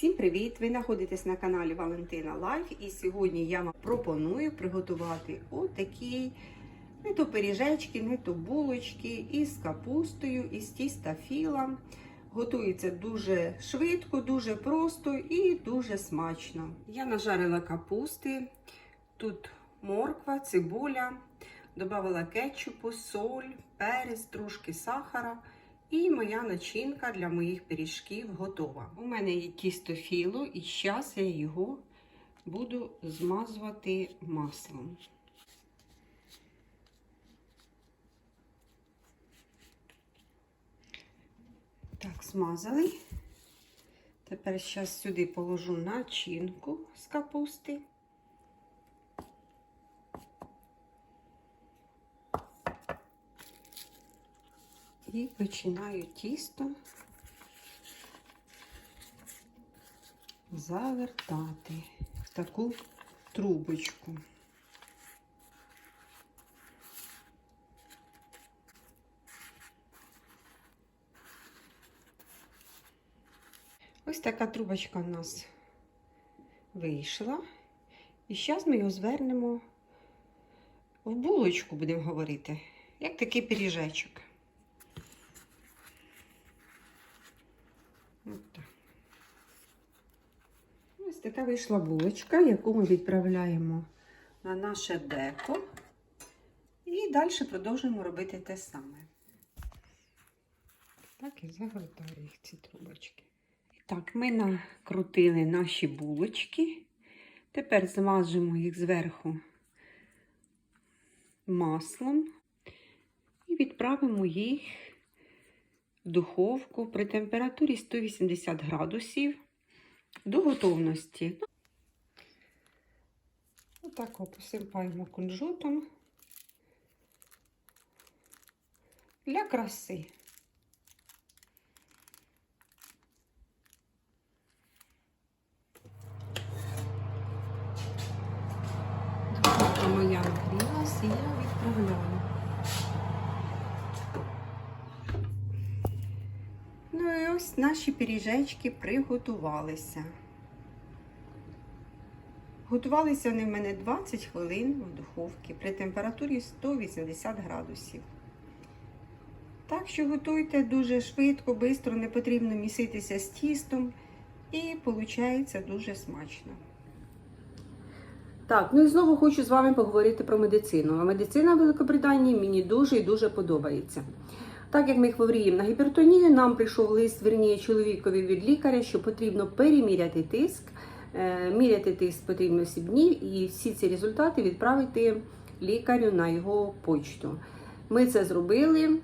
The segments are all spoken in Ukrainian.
Всім привіт! Ви знаходитесь на каналі Валентина Лайф і сьогодні я вам пропоную приготувати отакі не то пиріжечки, не то булочки із капустою, із тіста філа. Готується дуже швидко, дуже просто і дуже смачно. Я нажарила капусти, тут морква, цибуля, додала кетчупу, соль, перець, трошки сахара. І моя начинка для моїх пиріжків готова. У мене є тісто філо, і зараз я його буду змазувати маслом. Так, змазали. Тепер зараз сюди положу начинку з капусти. І починаю тісто завертати в таку трубочку. Ось така трубочка у нас вийшла. І зараз ми його звернемо в булочку, будемо говорити, як такий пиріжечок. От так. Ось така вийшла булочка, яку ми відправляємо на наше деко. І далі продовжуємо робити те саме. Так, і загортаю їх ці трубочки. Так, ми накрутили наші булочки. Тепер змажемо їх зверху маслом і відправимо їх в духовку при температурі 180 градусів до готовності. Отак посипаємо кунжутом для краси. Духовка моя нагрілась і я відправляю. Ну і ось наші пиріжечки приготувалися. Готувалися вони в мене 20 хвилин в духовці при температурі 180 градусів. Так що готуйте дуже швидко, швидко, не потрібно міситися з тістом і виходить дуже смачно. Так, ну і знову хочу з вами поговорити про медицину. А медицина в Великобританії мені дуже і дуже подобається. Так як ми хворіємо на гіпертонію, нам прийшов лист верніє чоловікові від лікаря, що потрібно переміряти тиск. Е, Міряти тиск потрібно 7 днів і всі ці результати відправити лікарю на його почту. Ми це зробили.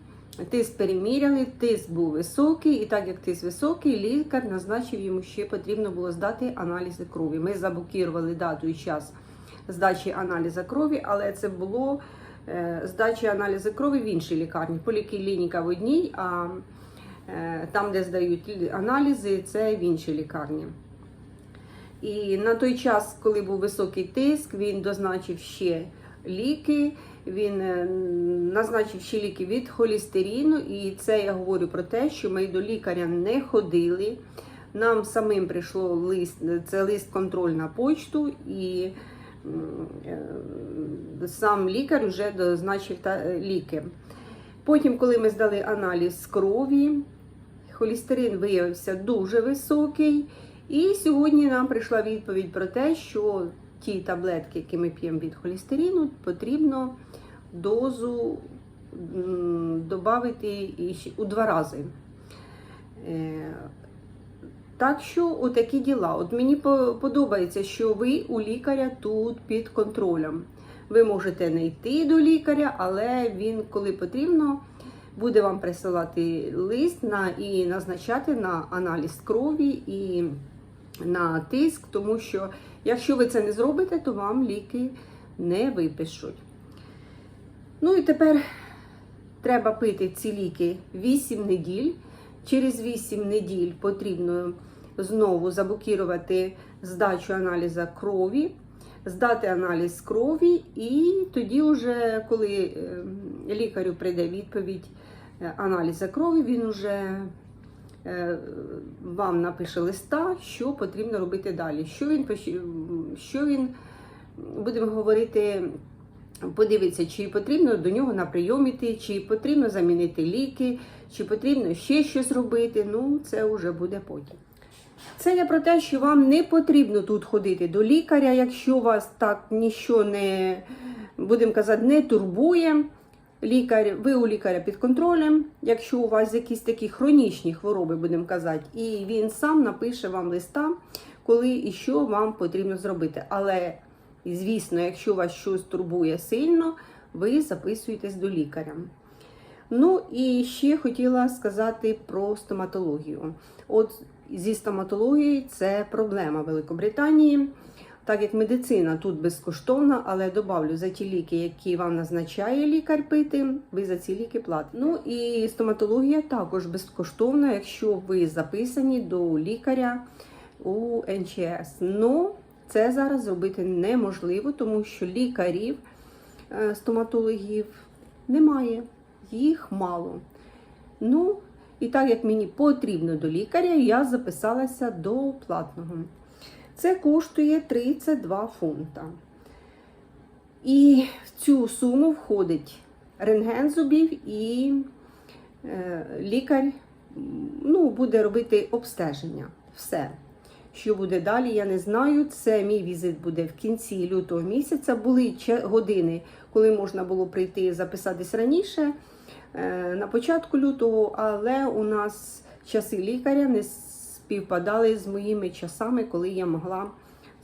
Тиск переміряли, тиск був високий, і так як тиск високий, лікар назначив йому, що потрібно було здати аналізи крові. Ми заблокували дату і час здачі аналізу крові, але це було здачі аналізу крові в іншій лікарні. Поліклініка в одній, а е, там, де здають аналізи, це в іншій лікарні. І на той час, коли був високий тиск, він дозначив ще ліки. Він е, назначив ще ліки від холістеріну, і це я говорю про те, що ми до лікаря не ходили. Нам самим прийшло лист, це лист контроль на почту, і е, сам лікар вже дозначив та, е, ліки. Потім, коли ми здали аналіз крові, холістерин виявився дуже високий. І сьогодні нам прийшла відповідь про те, що ті таблетки, які ми п'ємо від холістерину, потрібно дозу додати у два рази. Так що отакі діла. От мені подобається, що ви у лікаря тут під контролем. Ви можете не йти до лікаря, але він, коли потрібно, буде вам присилати лист на, і назначати на аналіз крові і на тиск, тому що якщо ви це не зробите, то вам ліки не випишуть. Ну і тепер треба пити ці ліки 8 неділь. Через 8 неділь потрібно знову заблокувати здачу аналізу крові, здати аналіз крові, і тоді, вже, коли лікарю прийде відповідь аналізу крові, він вже е, вам напише листа, що потрібно робити далі. Що він, що він будемо говорити, подивиться, чи потрібно до нього на прийом іти, чи потрібно замінити ліки, чи потрібно ще щось робити. Ну, це вже буде потім. Це я про те, що вам не потрібно тут ходити до лікаря, якщо вас так нічого не, будемо казати, не турбує. Лікар, ви у лікаря під контролем, якщо у вас якісь такі хронічні хвороби, будемо казати, і він сам напише вам листа, коли і що вам потрібно зробити. Але, звісно, якщо вас щось турбує сильно, ви записуєтесь до лікаря. Ну і ще хотіла сказати про стоматологію. От зі стоматологією це проблема Великобританії. Так як медицина тут безкоштовна, але добавлю за ті ліки, які вам назначає лікар пити, ви за ці ліки платите. Ну і стоматологія також безкоштовна, якщо ви записані до лікаря у НЧС. Ну, це зараз зробити неможливо, тому що лікарів, е, стоматологів немає, їх мало. Ну, і так як мені потрібно до лікаря, я записалася до платного. Це коштує 32 фунта. І в цю суму входить рентген зубів і е, лікар ну, буде робити обстеження. Все. Що буде далі, я не знаю. Це мій візит буде в кінці лютого місяця. Були години, коли можна було прийти записатись раніше, е, на початку лютого, але у нас часи лікаря не співпадали з моїми часами, коли я могла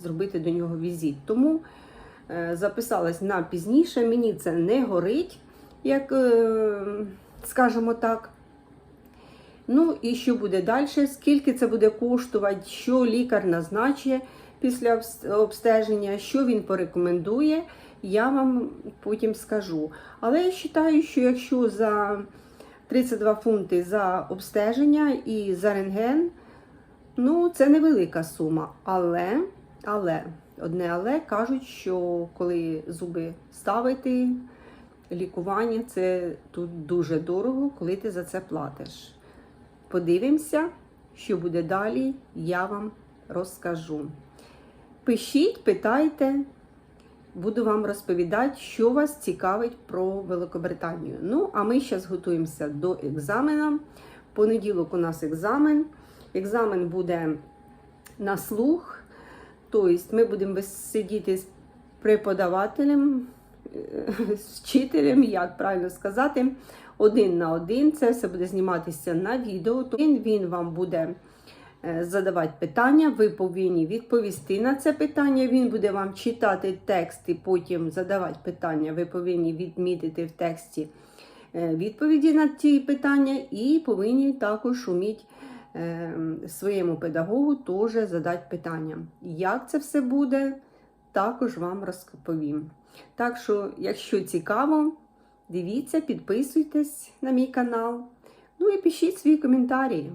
зробити до нього візит. Тому е, записалась на пізніше. Мені це не горить, як е, скажімо так. Ну і що буде далі? Скільки це буде коштувати, що лікар назначить після обстеження, що він порекомендує, я вам потім скажу. Але я вважаю, що якщо за 32 фунти за обстеження і за рентген, ну це невелика сума. Але, але, одне але кажуть, що коли зуби ставити, лікування це тут дуже дорого, коли ти за це платиш. Подивимося, що буде далі, я вам розкажу. Пишіть, питайте, буду вам розповідати, що вас цікавить про Великобританію. Ну, а ми зараз готуємося до екзамена. Понеділок у нас екзамен. Екзамен буде на слух. Тобто ми будемо сидіти з преподавателем, е, з вчителем, як правильно сказати, один на один. Це все буде зніматися на відео. То Він, він вам буде е, задавати питання, ви повинні відповісти на це питання. Він буде вам читати текст і потім задавати питання. Ви повинні відмітити в тексті е, відповіді на ті питання, і повинні також уміти е, своєму педагогу теж задати питання. Як це все буде, також вам розповім. Так що, якщо цікаво, дивіться, підписуйтесь на мій канал. Ну і пишіть свої коментарі.